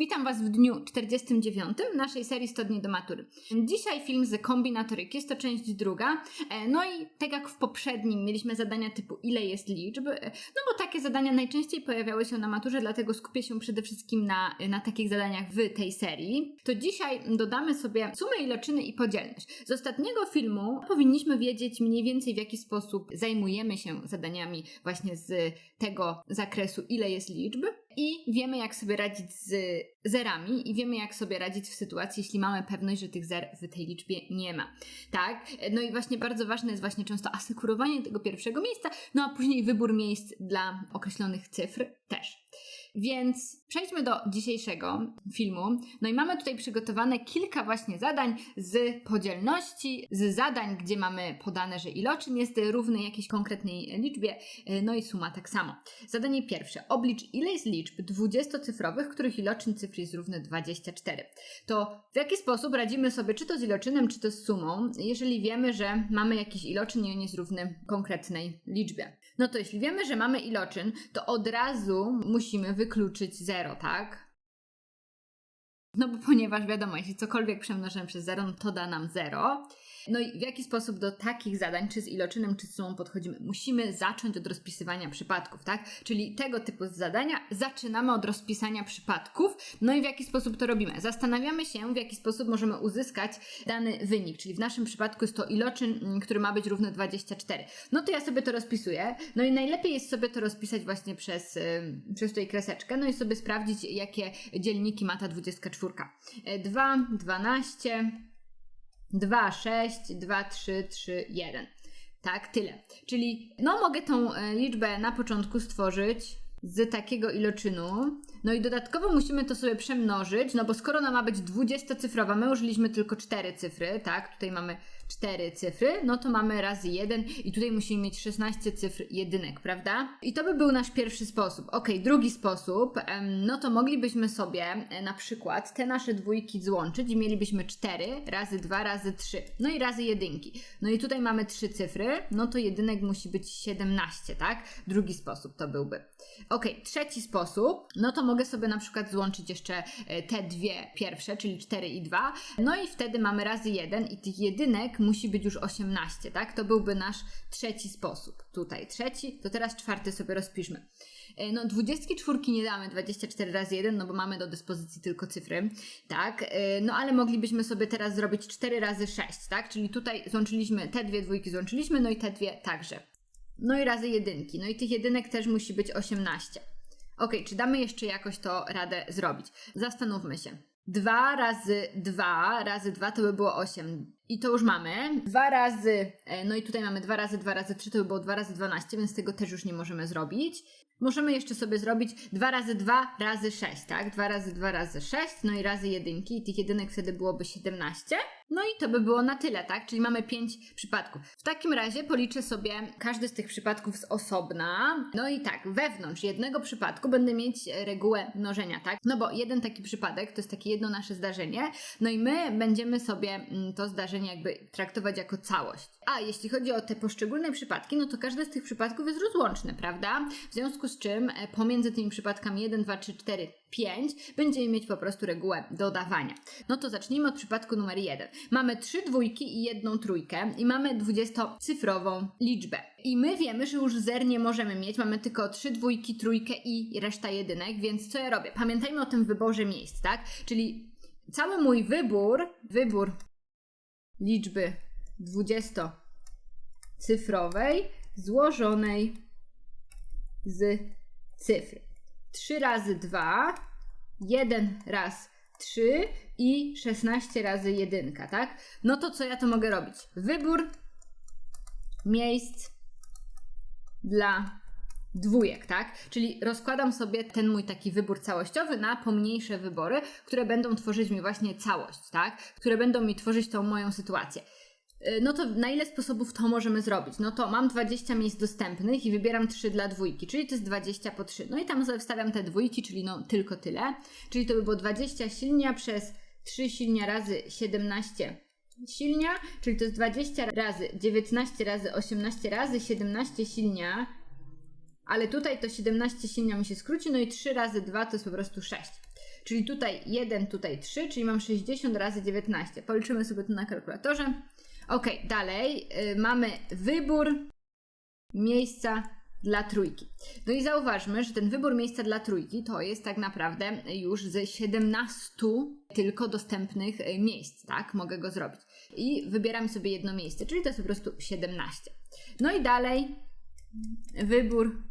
Witam Was w dniu 49 naszej serii 100 dni do matury. Dzisiaj film z kombinatoryki, jest to część druga. E, no i tak jak w poprzednim mieliśmy zadania typu ile jest liczb, e, no bo takie zadania najczęściej pojawiały się na maturze, dlatego skupię się przede wszystkim na, na takich zadaniach w tej serii. To dzisiaj dodamy sobie sumę iloczyny i podzielność. Z ostatniego filmu powinniśmy wiedzieć mniej więcej w jaki sposób zajmujemy się zadaniami właśnie z tego zakresu ile jest liczb i wiemy, jak sobie radzić z zerami i wiemy, jak sobie radzić w sytuacji, jeśli mamy pewność, że tych zer w tej liczbie nie ma. Tak? No i właśnie bardzo ważne jest właśnie często asekurowanie tego pierwszego miejsca, no a później wybór miejsc dla określonych cyfr też. Więc przejdźmy do dzisiejszego filmu. No i mamy tutaj przygotowane kilka właśnie zadań z podzielności, z zadań, gdzie mamy podane, że iloczyn jest równy jakiejś konkretnej liczbie, no i suma tak samo. Zadanie pierwsze. Oblicz ile jest liczb dwudziestocyfrowych, których iloczyn cyfr jest równy 24. To w jaki sposób radzimy sobie czy to z iloczynem, czy to z sumą, jeżeli wiemy, że mamy jakiś iloczyn i on jest równy konkretnej liczbie? No to jeśli wiemy, że mamy iloczyn, to od razu musimy wykluczyć 0, tak? No bo ponieważ wiadomo, jeśli cokolwiek przemnożymy przez 0, no to da nam 0. No i w jaki sposób do takich zadań, czy z iloczynem, czy z sumą podchodzimy? Musimy zacząć od rozpisywania przypadków, tak? Czyli tego typu zadania zaczynamy od rozpisania przypadków. No i w jaki sposób to robimy? Zastanawiamy się, w jaki sposób możemy uzyskać dany wynik, czyli w naszym przypadku jest to iloczyn, mm, który ma być równy 24. No to ja sobie to rozpisuję. No i najlepiej jest sobie to rozpisać właśnie przez, przez tutaj kreseczkę, no i sobie sprawdzić, jakie dzielniki ma ta 24. 2, 12, 2, 6, 2, 3, 3, 1. Tak, tyle. Czyli no mogę tą e, liczbę na początku stworzyć z takiego iloczynu. No i dodatkowo musimy to sobie przemnożyć, no bo skoro ona ma być 20-cyfrowa, my użyliśmy tylko 4 cyfry, tak? Tutaj mamy 4 cyfry, no to mamy razy 1 i tutaj musimy mieć 16 cyfr jedynek, prawda? I to by był nasz pierwszy sposób. Ok, drugi sposób, no to moglibyśmy sobie e, na przykład te nasze dwójki złączyć i mielibyśmy 4 razy 2 razy 3, no i razy jedynki. No i tutaj mamy 3 cyfry, no to jedynek musi być 17, tak? Drugi sposób to byłby. Ok, trzeci sposób, no to mogę sobie na przykład złączyć jeszcze e, te dwie pierwsze, czyli 4 i 2, no i wtedy mamy razy 1 i tych jedynek musi być już 18, tak? To byłby nasz trzeci sposób. Tutaj trzeci, to teraz czwarty sobie rozpiszmy. E, no, 24 nie damy 24 razy 1, no bo mamy do dyspozycji tylko cyfry, tak? E, no, ale moglibyśmy sobie teraz zrobić 4 razy 6, tak? Czyli tutaj złączyliśmy te dwie dwójki, złączyliśmy, no i te dwie także. No i razy jedynki, no i tych jedynek też musi być 18. Ok, czy damy jeszcze jakoś to radę zrobić? Zastanówmy się. 2 razy 2 razy 2 to by było 8. I to już mamy. 2 razy, e, no i tutaj mamy 2 razy 2 razy 3 to by było 2 razy 12, więc tego też już nie możemy zrobić. Możemy jeszcze sobie zrobić 2 razy 2 razy 6, tak? 2 razy 2 razy 6, no i razy jedynki i tych jedynek wtedy byłoby 17. No i to by było na tyle, tak? Czyli mamy 5 przypadków. W takim razie policzę sobie każdy z tych przypadków z osobna. No i tak, wewnątrz jednego przypadku będę mieć regułę mnożenia, tak? No bo jeden taki przypadek to jest takie jedno nasze zdarzenie, no i my będziemy sobie mm, to zdarzenie jakby traktować jako całość. A jeśli chodzi o te poszczególne przypadki, no to każdy z tych przypadków jest rozłączny, prawda? W związku z czym e, pomiędzy tymi przypadkami 1, 2, 3, 4, 5 będziemy mieć po prostu regułę dodawania. No to zacznijmy od przypadku numer 1. Mamy trzy dwójki i jedną trójkę i mamy dwudziestocyfrową liczbę. I my wiemy, że już zer nie możemy mieć, mamy tylko trzy dwójki, trójkę i reszta jedynek, więc co ja robię? Pamiętajmy o tym wyborze miejsc, tak? Czyli cały mój wybór, wybór liczby dwudziestocyfrowej złożonej z cyfr. 3 razy 2, 1 raz 3 i 16 razy 1, tak? No to co ja to mogę robić? Wybór miejsc dla dwójek, tak? Czyli rozkładam sobie ten mój taki wybór całościowy na pomniejsze wybory, które będą tworzyć mi właśnie całość, tak? Które będą mi tworzyć tą moją sytuację. Y, no to na ile sposobów to możemy zrobić? No to mam 20 miejsc dostępnych i wybieram 3 dla dwójki, czyli to jest 20 po 3. No i tam sobie wstawiam te dwójki, czyli no tylko tyle. Czyli to by było 20 silnia przez 3 silnia razy 17 silnia, czyli to jest 20 razy 19 razy 18 razy 17 silnia, ale tutaj to 17 silnia mi się skróci, no i 3 razy 2 to jest po prostu 6. Czyli tutaj 1, tutaj 3, czyli mam 60 razy 19. Policzymy sobie to na kalkulatorze. Ok, dalej y, mamy wybór miejsca dla trójki. No i zauważmy, że ten wybór miejsca dla trójki to jest tak naprawdę już ze 17 tylko dostępnych y, miejsc, tak? Mogę go zrobić. I wybieram sobie jedno miejsce, czyli to jest po prostu 17. No i dalej wybór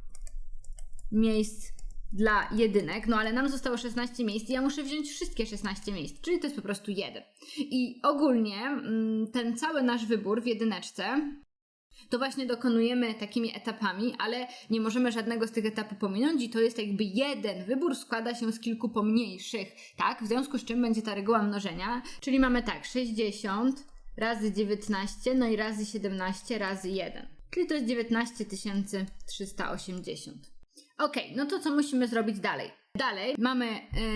miejsc dla jedynek, no ale nam zostało 16 miejsc i ja muszę wziąć wszystkie 16 miejsc, czyli to jest po prostu jeden. I ogólnie mm, ten cały nasz wybór w jedyneczce to właśnie dokonujemy takimi etapami, ale nie możemy żadnego z tych etapów pominąć i to jest jakby jeden wybór składa się z kilku pomniejszych, tak? W związku z czym będzie ta reguła mnożenia, czyli mamy tak 60 razy 19, no i razy 17 razy 1, czyli to jest 19 380. Ok, no to co musimy zrobić dalej? Dalej mamy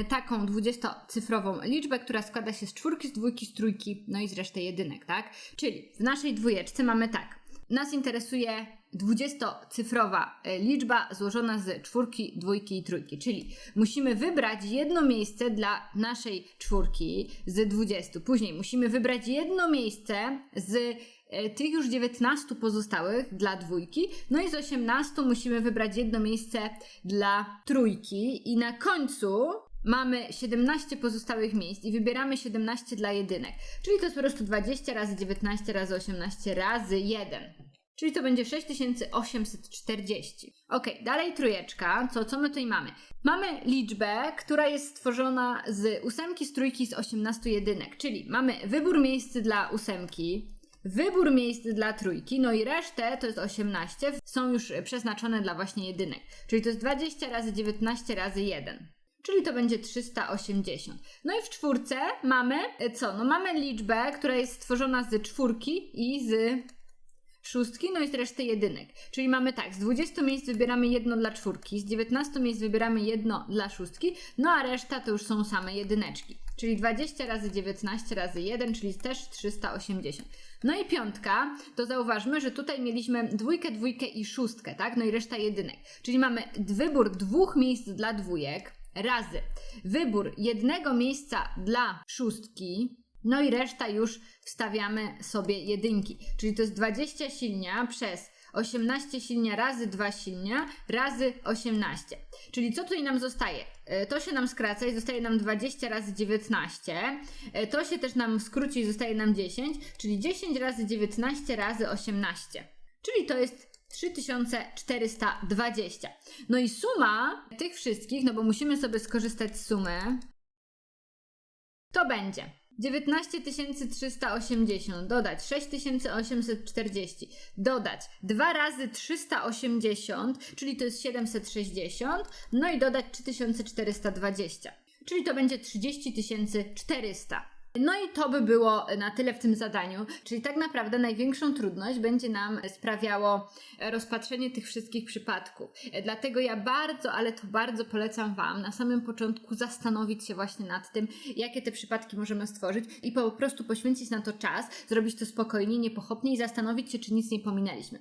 y, taką 20-cyfrową liczbę, która składa się z czwórki, z dwójki, z trójki, no i z reszty jedynek, tak? Czyli w naszej dwójeczce mamy tak. Nas interesuje 20-cyfrowa liczba złożona z czwórki, dwójki i trójki, czyli musimy wybrać jedno miejsce dla naszej czwórki z 20. Później musimy wybrać jedno miejsce z tych już 19 pozostałych dla dwójki, no i z 18 musimy wybrać jedno miejsce dla trójki i na końcu mamy 17 pozostałych miejsc i wybieramy 17 dla jedynek. Czyli to jest po prostu 20 razy 19 razy 18 razy 1. Czyli to będzie 6840. Ok, dalej trójeczka. Co, co my tutaj mamy? Mamy liczbę, która jest stworzona z ósemki, z trójki, z 18 jedynek. Czyli mamy wybór miejsc dla ósemki, wybór miejsc dla trójki, no i resztę, to jest 18, są już przeznaczone dla właśnie jedynek. Czyli to jest 20 razy 19 razy 1 czyli to będzie 380. No i w czwórce mamy co? No mamy liczbę, która jest stworzona z czwórki i z szóstki, no i z reszty jedynek. Czyli mamy tak, z 20 miejsc wybieramy jedno dla czwórki, z 19 miejsc wybieramy jedno dla szóstki, no a reszta to już są same jedyneczki. Czyli 20 razy 19 razy 1, czyli też 380. No i piątka, to zauważmy, że tutaj mieliśmy dwójkę, dwójkę i szóstkę, tak? No i reszta jedynek. Czyli mamy wybór dwóch miejsc dla dwójek, razy wybór jednego miejsca dla szóstki, no i reszta już wstawiamy sobie jedynki. Czyli to jest 20 silnia przez 18 silnia razy 2 silnia razy 18. Czyli co tutaj nam zostaje? E, to się nam skraca i zostaje nam 20 razy 19. E, to się też nam skróci i zostaje nam 10, czyli 10 razy 19 razy 18. Czyli to jest 3420. No i suma tych wszystkich, no bo musimy sobie skorzystać z sumy, to będzie 19 380, dodać 6840, dodać 2 razy 380, czyli to jest 760, no i dodać 3420, czyli to będzie 30 400. No i to by było na tyle w tym zadaniu, czyli tak naprawdę największą trudność będzie nam sprawiało rozpatrzenie tych wszystkich przypadków. Dlatego ja bardzo, ale to bardzo polecam Wam na samym początku zastanowić się właśnie nad tym, jakie te przypadki możemy stworzyć i po prostu poświęcić na to czas, zrobić to spokojnie, niepochopnie i zastanowić się, czy nic nie pominęliśmy.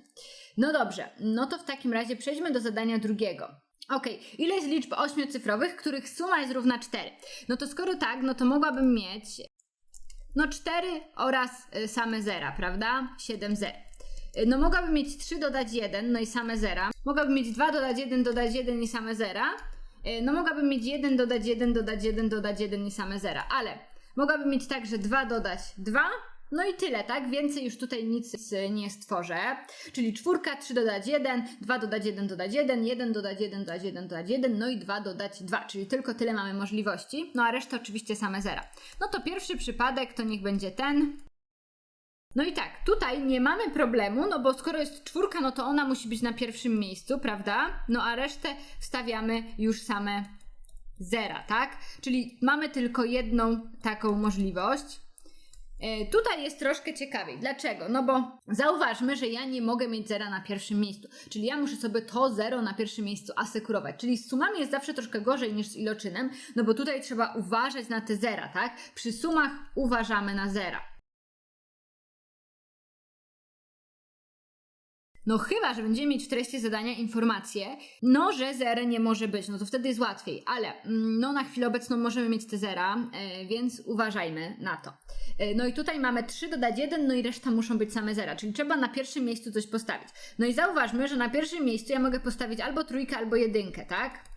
No dobrze, no to w takim razie przejdźmy do zadania drugiego. Ok, ile jest liczb ośmiocyfrowych, których suma jest równa 4? No to skoro tak, no to mogłabym mieć no 4 oraz y, same zera, prawda? 7 zer. Y, no mogłabym mieć 3 dodać 1, no i same zera. Mogłabym mieć 2 dodać 1, dodać 1 i same zera. Y, no mogłabym mieć 1 dodać 1, dodać 1, dodać 1 i same zera, ale mogłabym mieć także 2 dodać 2, no i tyle, tak? Więcej już tutaj nic nie stworzę. Czyli czwórka, 3 dodać 1, 2 dodać 1, dodać 1, 1 dodać 1, dodać 1, dodać 1, no i 2 dodać 2, czyli tylko tyle mamy możliwości. No a reszta oczywiście same zera. No to pierwszy przypadek to niech będzie ten. No i tak, tutaj nie mamy problemu, no bo skoro jest czwórka, no to ona musi być na pierwszym miejscu, prawda? No a resztę wstawiamy już same zera, tak? Czyli mamy tylko jedną taką możliwość. E, tutaj jest troszkę ciekawiej. Dlaczego? No bo zauważmy, że ja nie mogę mieć zera na pierwszym miejscu. Czyli ja muszę sobie to zero na pierwszym miejscu asekurować. Czyli z sumami jest zawsze troszkę gorzej niż z iloczynem, no bo tutaj trzeba uważać na te zera, tak? Przy sumach uważamy na zera. No chyba, że będziemy mieć w treści zadania informację, no że zera nie może być, no to wtedy jest łatwiej, ale mm, no na chwilę obecną możemy mieć te zera, e, więc uważajmy na to. E, no i tutaj mamy 3 dodać 1, no i reszta muszą być same zera, czyli trzeba na pierwszym miejscu coś postawić. No i zauważmy, że na pierwszym miejscu ja mogę postawić albo trójkę, albo jedynkę, tak?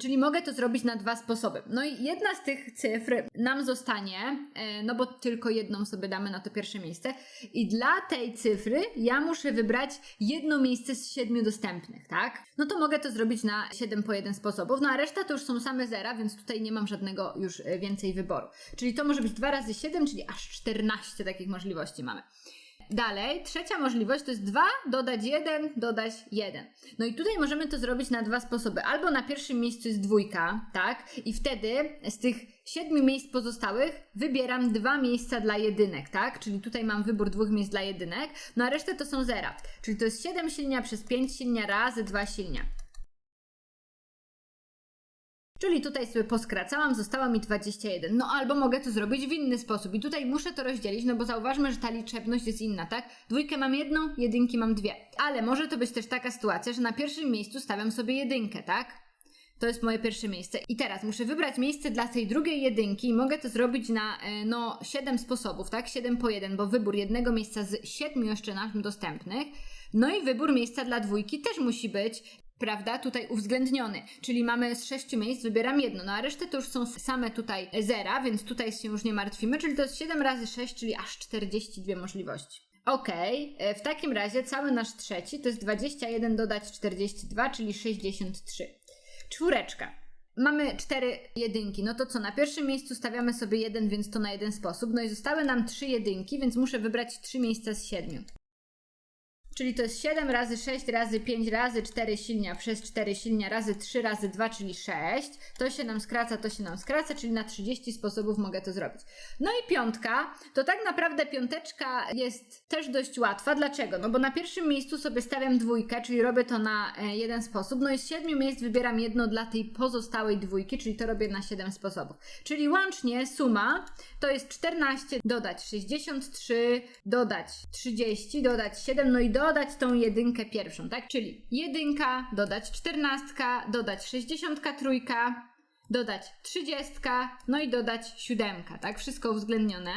Czyli mogę to zrobić na dwa sposoby. No i jedna z tych cyfr nam zostanie, e, no bo tylko jedną sobie damy na to pierwsze miejsce. I dla tej cyfry ja muszę wybrać jedno miejsce z siedmiu dostępnych, tak? No to mogę to zrobić na 7 po jeden sposobów. No a reszta to już są same zera, więc tutaj nie mam żadnego już e, więcej wyboru. Czyli to może być 2 razy 7, czyli aż 14 takich możliwości mamy. Dalej, trzecia możliwość to jest 2, dodać 1, dodać 1. No i tutaj możemy to zrobić na dwa sposoby. Albo na pierwszym miejscu jest dwójka, tak? I wtedy z tych siedmiu miejsc pozostałych wybieram dwa miejsca dla jedynek, tak? Czyli tutaj mam wybór dwóch miejsc dla jedynek, no a resztę to są zera. Czyli to jest 7 silnia przez 5 silnia razy 2 silnia. Czyli tutaj sobie poskracałam, zostało mi 21. No albo mogę to zrobić w inny sposób. I tutaj muszę to rozdzielić, no bo zauważmy, że ta liczebność jest inna, tak? Dwójkę mam jedną, jedynki mam dwie. Ale może to być też taka sytuacja, że na pierwszym miejscu stawiam sobie jedynkę, tak? To jest moje pierwsze miejsce. I teraz muszę wybrać miejsce dla tej drugiej jedynki i mogę to zrobić na e, no 7 sposobów, tak? 7 po 1, bo wybór jednego miejsca z 7 jeszcze nam dostępnych. No i wybór miejsca dla dwójki też musi być prawda, tutaj uwzględniony. Czyli mamy z sześciu miejsc, wybieram jedno, no a resztę to już są same tutaj zera, więc tutaj się już nie martwimy, czyli to jest 7 razy 6, czyli aż 42 możliwości. Ok, w takim razie cały nasz trzeci to jest 21 dodać 42, czyli 63. Czwóreczka. Mamy cztery jedynki, no to co, na pierwszym miejscu stawiamy sobie jeden, więc to na jeden sposób. No i zostały nam trzy jedynki, więc muszę wybrać trzy miejsca z siedmiu. Czyli to jest 7 razy 6 razy 5 razy 4 silnia przez 4 silnia razy 3 razy 2, czyli 6. To się nam skraca, to się nam skraca, czyli na 30 sposobów mogę to zrobić. No i piątka, to tak naprawdę piąteczka jest też dość łatwa. Dlaczego? No bo na pierwszym miejscu sobie stawiam dwójkę, czyli robię to na e, jeden sposób. No i z 7 miejsc wybieram jedno dla tej pozostałej dwójki, czyli to robię na 7 sposobów. Czyli łącznie suma to jest 14 dodać 63, dodać 30, dodać 7, no i do dodać tą jedynkę pierwszą, tak? Czyli jedynka, dodać czternastka, dodać sześćdziesiątka trójka, dodać trzydziestka, no i dodać siódemka, tak? Wszystko uwzględnione,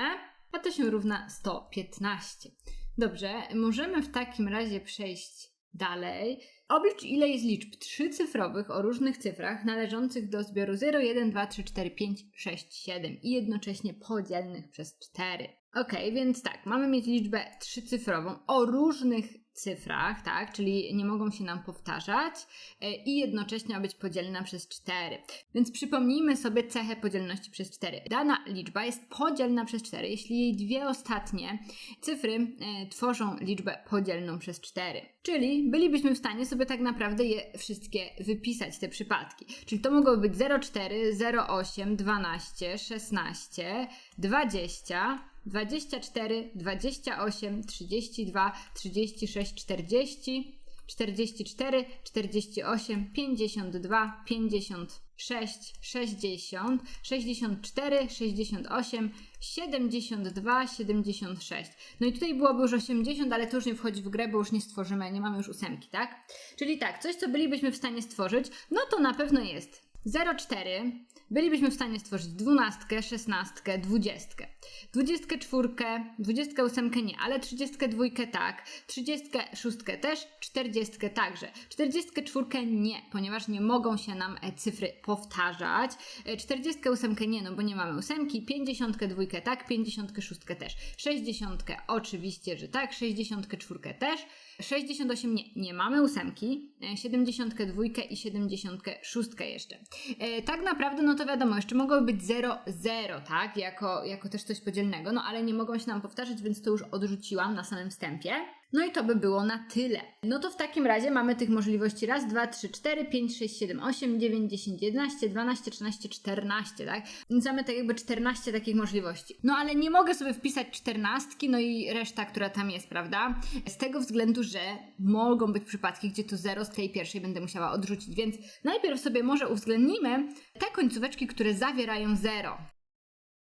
a to się równa 115. Dobrze, możemy w takim razie przejść dalej. Oblicz ile jest liczb trzycyfrowych o różnych cyfrach należących do zbioru 0, 1, 2, 3, 4, 5, 6, 7 i jednocześnie podzielnych przez 4. Ok, więc tak, mamy mieć liczbę trzycyfrową o różnych cyfrach, tak, czyli nie mogą się nam powtarzać e, i jednocześnie być podzielna przez 4. Więc przypomnijmy sobie cechę podzielności przez 4. Dana liczba jest podzielna przez 4, jeśli jej dwie ostatnie cyfry e, tworzą liczbę podzielną przez 4. Czyli bylibyśmy w stanie sobie tak naprawdę je wszystkie wypisać, te przypadki. Czyli to mogłoby być 0,4, 0,8, 12, 16, 20, 24, 28, 32, 36, 40, 44, 48, 52, 56, 60, 64, 68, 72, 76. No i tutaj byłoby już 80, ale to już nie wchodzi w grę, bo już nie stworzymy, nie mamy już ósemki, tak? Czyli tak, coś co bylibyśmy w stanie stworzyć, no to na pewno jest 0,4, bylibyśmy w stanie stworzyć dwunastkę, szesnastkę, dwudziestkę. Dwudziestkę czwórkę, dwudziestkę ósemkę nie, ale trzydziestkę dwójkę tak, trzydziestkę szóstkę też, czterdziestkę także. Czterdziestkę czwórkę nie, ponieważ nie mogą się nam e, cyfry powtarzać. E, czterdziestkę ósemkę nie, no bo nie mamy ósemki. Pięćdziesiątkę dwójkę tak, pięćdziesiątkę szóstkę też. Sześćdziesiątkę oczywiście, że tak, sześćdziesiątkę czwórkę też. 68 nie, nie mamy ósemki, 72 e, i 76 jeszcze. E, tak naprawdę, no to wiadomo, jeszcze mogłoby być 0, 0, tak, jako, jako też coś podzielnego, no ale nie mogą się nam powtarzać, więc to już odrzuciłam na samym wstępie. No i to by było na tyle. No to w takim razie mamy tych możliwości raz, dwa, trzy, cztery, pięć, sześć, siedem, osiem, dziewięć, dziesięć, jedenaście, dwanaście, trzynaście, czternaście, tak? Więc mamy tak jakby czternaście takich możliwości. No ale nie mogę sobie wpisać czternastki, no i reszta, która tam jest, prawda? Z tego względu, że mogą być przypadki, gdzie to zero z tej pierwszej będę musiała odrzucić, więc najpierw sobie może uwzględnimy te końcóweczki, które zawierają zero.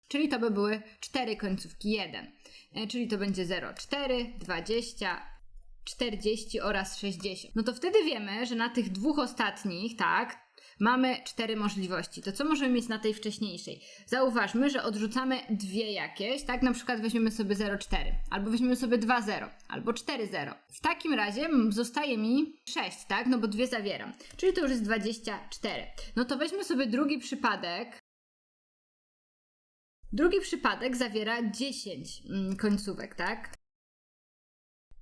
Czyli to by były cztery końcówki 1. E, czyli to będzie 0,4, 20, 40 oraz 60. No to wtedy wiemy, że na tych dwóch ostatnich, tak, mamy cztery możliwości. To co możemy mieć na tej wcześniejszej? Zauważmy, że odrzucamy dwie jakieś, tak? Na przykład weźmiemy sobie 0,4, albo weźmiemy sobie 2,0, albo 4,0. W takim razie zostaje mi 6, tak? No bo dwie zawieram. Czyli to już jest 24. No to weźmy sobie drugi przypadek. Drugi przypadek zawiera 10 mm, końcówek, tak?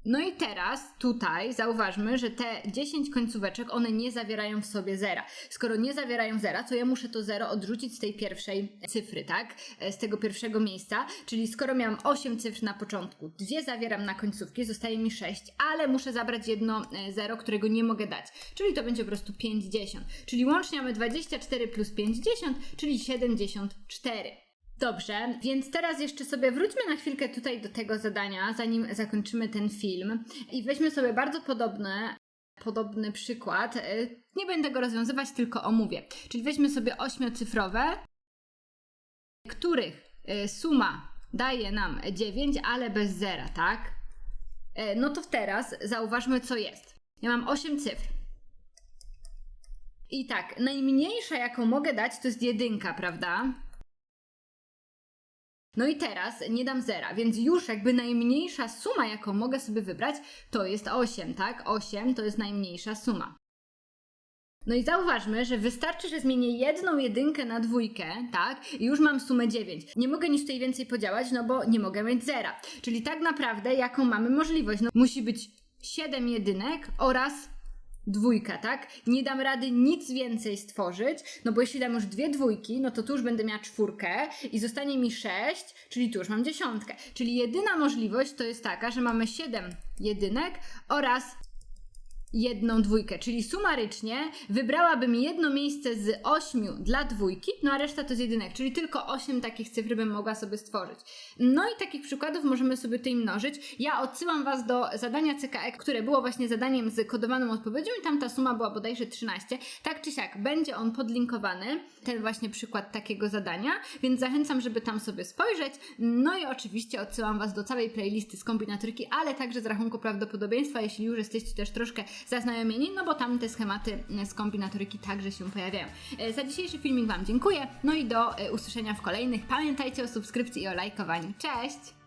No i teraz tutaj zauważmy, że te 10 końcóweczek, one nie zawierają w sobie zera. Skoro nie zawierają zera, to ja muszę to zero odrzucić z tej pierwszej cyfry, tak? E, Z tego pierwszego miejsca. Czyli skoro miałam 8 cyfr na początku, dwie zawieram na końcówki, zostaje mi 6, ale muszę zabrać jedno e, zero, którego nie mogę dać. Czyli to będzie po prostu 50. Czyli łącznie mamy 24 plus 50, czyli 74. Dobrze, więc teraz jeszcze sobie wróćmy na chwilkę tutaj do tego zadania, zanim zakończymy ten film i weźmy sobie bardzo podobny, podobny przykład. Y, Nie będę go rozwiązywać, tylko omówię. Czyli weźmy sobie ośmiocyfrowe, których y, suma daje nam 9, ale bez zera, tak? Y, No to teraz zauważmy, co jest. Ja mam 8 cyfr. I tak, najmniejsza, jaką mogę dać, to jest jedynka, prawda? No i teraz nie dam zera, więc już jakby najmniejsza suma, jaką mogę sobie wybrać, to jest 8, tak? 8 to jest najmniejsza suma. No i zauważmy, że wystarczy, że zmienię jedną jedynkę na dwójkę, tak? I już mam sumę 9. Nie mogę nic tutaj więcej podziałać, no bo nie mogę mieć zera. Czyli tak naprawdę, jaką mamy możliwość? No, musi być 7 jedynek oraz dwójka, tak? Nie dam rady nic więcej stworzyć, no bo jeśli dam już dwie dwójki, no to tu już będę miała czwórkę i zostanie mi sześć, czyli tu już mam dziesiątkę. Czyli jedyna możliwość to jest taka, że mamy siedem jedynek oraz jedną dwójkę, czyli sumarycznie wybrałabym jedno miejsce z ośmiu dla dwójki, no a reszta to z jedynek, czyli tylko osiem takich cyfr bym mogła sobie stworzyć. No i takich przykładów możemy sobie tutaj mnożyć. Ja odsyłam Was do zadania CKE, które było właśnie zadaniem z kodowaną odpowiedzią i tam ta suma była bodajże 13. Tak czy siak, będzie on podlinkowany, ten właśnie przykład takiego zadania, więc zachęcam, żeby tam sobie spojrzeć. No i oczywiście odsyłam Was do całej playlisty z kombinatoryki, ale także z rachunku prawdopodobieństwa, jeśli już jesteście też troszkę zaznajomieni, no bo tam te schematy z kombinatoryki także się pojawiają. E, Za dzisiejszy filmik Wam dziękuję, no i do e, usłyszenia w kolejnych. Pamiętajcie o subskrypcji i o lajkowaniu. Cześć!